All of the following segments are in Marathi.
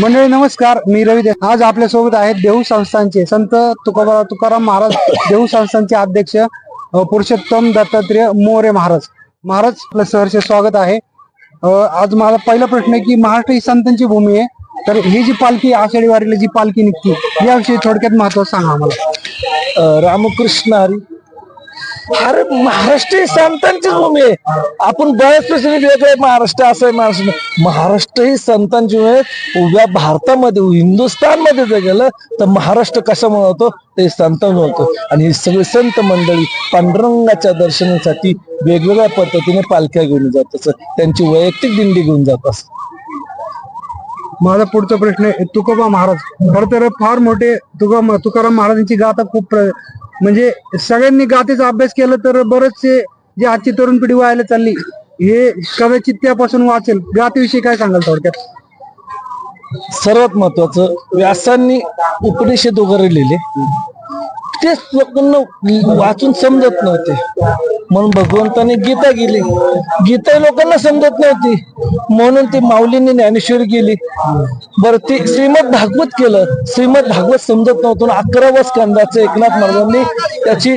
मंडळी नमस्कार. मी रवी आज आपल्यासोबत आहेत देहू संस्थांचे संत तुकाराम तुकाराम महाराज देहू संस्थांचे अध्यक्ष पुरुषोत्तम दत्तात्रेय मोरे महाराज. महाराज आपलं सहर्ष स्वागत आहे. आज माझा पहिला प्रश्न आहे की महाराष्ट्र ही संतांची भूमी आहे. तर ही जी पालखी आषाढी वारीला जी पालखी निघते याविषयी थोडक्यात महत्त्व सांगा आम्हाला. रामकृष्ण हरी. अरे महाराष्ट्र ही संतांची भूमी आहे. आपण बऱ्याच प्रश्न वेगळे महाराष्ट्र असं आहे महाराष्ट्र महाराष्ट्र ही संतांची भूमी आहे. उभ्या भारतामध्ये हिंदुस्थानमध्ये जर गेलं तर महाराष्ट्र कशामुळे होतो? ते संत होतो. आणि ही सगळी संत मंडळी पांडुरंगाच्या दर्शनासाठी वेगवेगळ्या पद्धतीने पालख्या घेऊन जात असत. त्यांची वैयक्तिक दिंडी घेऊन जात असत. माझा पुढचा प्रश्न आहे तुकोबा महाराज. खर तर फार मोठे तुका तुकाराम महाराजांची गाथा खूप प्र- म्हणजे सगळ्यांनी गातेचा अभ्यास केला तर बरेचसे जे आजची तरुण पिढी व्हायला चालली हे कदाचित त्यापासून वाचेल. गातेविषयी काय सांगाल थोडक्यात? सर्वात महत्वाचं व्यासांनी उपनिषद वगैरे लिहिले. तेच लोकांना वाचून समजत नव्हते. म्हणून भगवंताने गीता गेली. गीता लोकांना समजत नव्हती. म्हणून ती माऊलींनी ज्ञानेश्वरी गेली. बरं ती श्रीमद भागवत केलं. श्रीमद भागवत समजत नव्हतं. अकराव्या स्कंदाचं एकनाथ महाराजांनी त्याची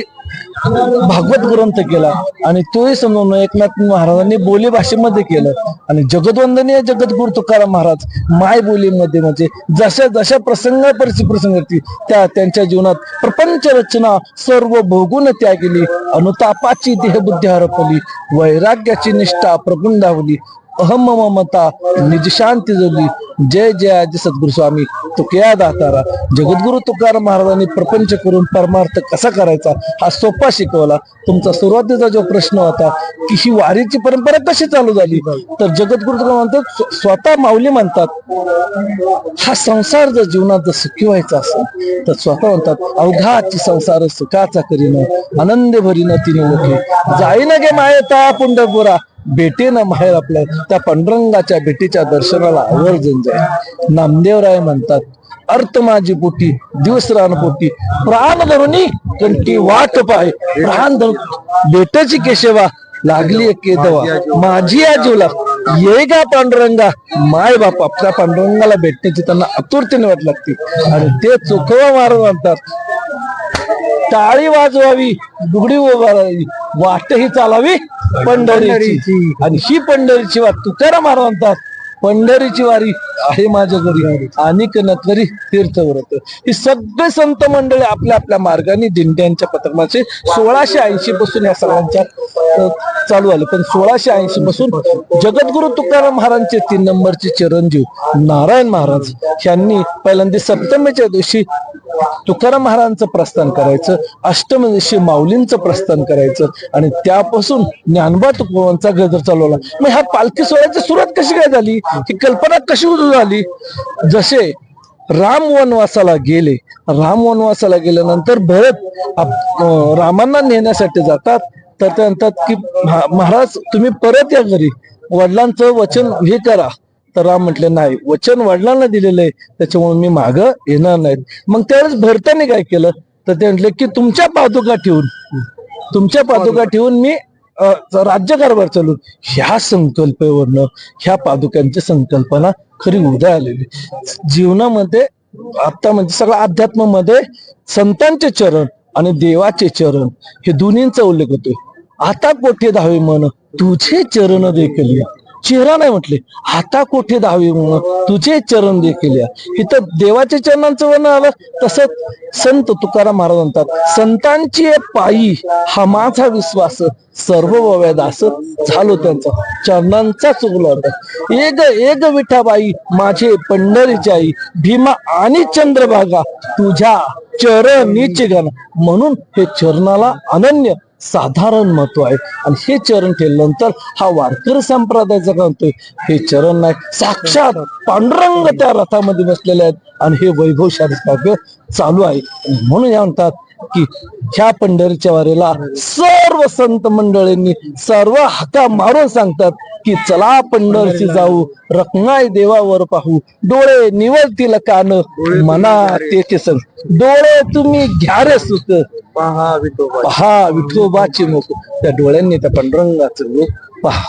भागवत ग्रंथ केला आणि तोही समजून एकनाथ महाराजांनी बोली भाषेमध्ये केलं. आणि जगदवंदनीय जगद्गुरु तुकाराम महाराज माय बोलीमध्ये म्हणजे जशा जशा प्रसंग प्रसंग त्या त्यांच्या जीवनात प्रपंच रचना सर्व भोगून त्या केली. अनुतापाची देहबुद्धी हरपली. वैराग्याची निष्ठा प्रकुंडावली अहम ममता निज शांती जगली जय जय आजी सद्गुरु स्वामी तुकया दातारा जगद्गुरु तुकाराम महाराजांनी प्रपंच करून परमार्थ कसा करायचा हा सोपा शिकवला. तुमचा सुरुवातीचा जो प्रश्न होता की ही वारीची परंपरा कशी चालू झाली? तर जगद्गुरु तुका म्हणतात स्वतः माऊली म्हणतात हा संसार जर जीवनात जर सुखी व्हायचा असेल तर स्वतः म्हणतात अवघाची संसार सुखाचा करीन आनंद भरीन तिने ओके जाईन गे मायता पुंढरपुरा भेटे ना माहेर आपल्या त्या पांडुरंगाच्या भेटीच्या दर्शनाला आवर्जून जाईल नामदेवराय म्हणतात अर्थ माझी पोटी दिवस राण पोटी प्राण धरुणी कंटी वाट पाय. प्राण धरून भेटाची केशवा लागली केदवा माझी आजीवला ये गा पांडुरंगा माय बाप आपल्या पांडुरंगाला भेटण्याची त्यांना आतुरतेने वाट लागते. आणि ते चोखवा मारून म्हणतात टाळी वाजवावी दुगडी उभारावी वाट ही चालावी पंढरीची. आणि ही पंढरीची वाट तुकाराम महाराज म्हणतात पंढरीची वारी आहे माझ्या घरी अनेक नकरी तीर्थव्रत. ही सगळे संत मंडळी आपल्या आपल्या मार्गाने दिंड्यांच्या पत्रमाचे सोळाशे ऐंशी पासून या सगळ्यांच्या चालू आले. पण सोळाशे ऐंशी पासून जगद्गुरु तुकाराम महाराजांचे तीन नंबरचे चिरंजीव नारायण महाराज यांनी पहिल्यांदा सप्तमीच्या दिवशी तुकाराम महाराजांचं प्रस्थान करायचं अष्टमशी माऊलींचं प्रस्थान करायचं आणि त्यापासून ज्ञानबा तुकोबांचा गजर चालवला. मग ह्या पालखी सोहळ्याची सुरुवात कशी काय झाली? ही कल्पना कशी झाली? जसे राम वनवासाला गेले राम वनवासाला गेल्यानंतर भरत रामांना नेण्यासाठी जातात. तर ते म्हणतात की महाराज तुम्ही परत या घरी. वडिलांचं वचन हे करा. तर राम म्हटले नाही वचन वडिलांना दिलेलं आहे त्याच्यामुळे मी माग येणार नाहीत. मग त्यावेळेस भरताने काय केलं? तर ते म्हटले की तुमच्या पादुका ठेवून तुमच्या पादुका ठेवून मी राज्यकारभार चालू ह्या संकल्पनेवरनं ह्या पादुकांची संकल्पना खरी उदय आलेली जीवनामध्ये आता म्हणजे सगळं अध्यात्मामध्ये संतांचे चरण आणि देवाचे चरण हे दोन्हींचा उल्लेख होतोय. आता कोठे धावे मन तुझे चरण देखील. या चेहरा नाही म्हटले. हाता कोठे दहावी म्हणून? तुझे चरण देखील इथं देवाच्या चरणांचं वर्णन आलं. तसंच संत तुकाराम महाराज म्हणतात संतांची पायी हा माझा विश्वास सर्व ववेदास झालो त्यांचा. चरणांचा चुकला होता. एक एक विठाबाई माझे पंढरीची आई भीमा आणि चंद्रभागा तुझ्या चरणीचे गण म्हणून हे चरणाला अनन्य साधारण महत्त्व आहे. आणि हे चरण ठेवल्यानंतर हा वारकरी संप्रदायाचा काय म्हणतोय हे चरण नाही. साक्षात पांडुरंग त्या रथामध्ये बसलेले आहेत आणि हे वैभवशाली काव्य चालू आहे. म्हणून या म्हणतात की ह्या पंढरीच्या वारीला सर्व संत मंडळींनी सर्व हाका मारून सांगतात की चला पंढरची जाऊ रत्नाय देवावर पाहू. डोळे निवडतील कान मना ते सण. डोळे तुम्ही घ्या रे सुत. पहा विठोबा पहा विठोबाची मुख. त्या डोळ्यांनी त्या पांडुरंगाचं रूप पहा.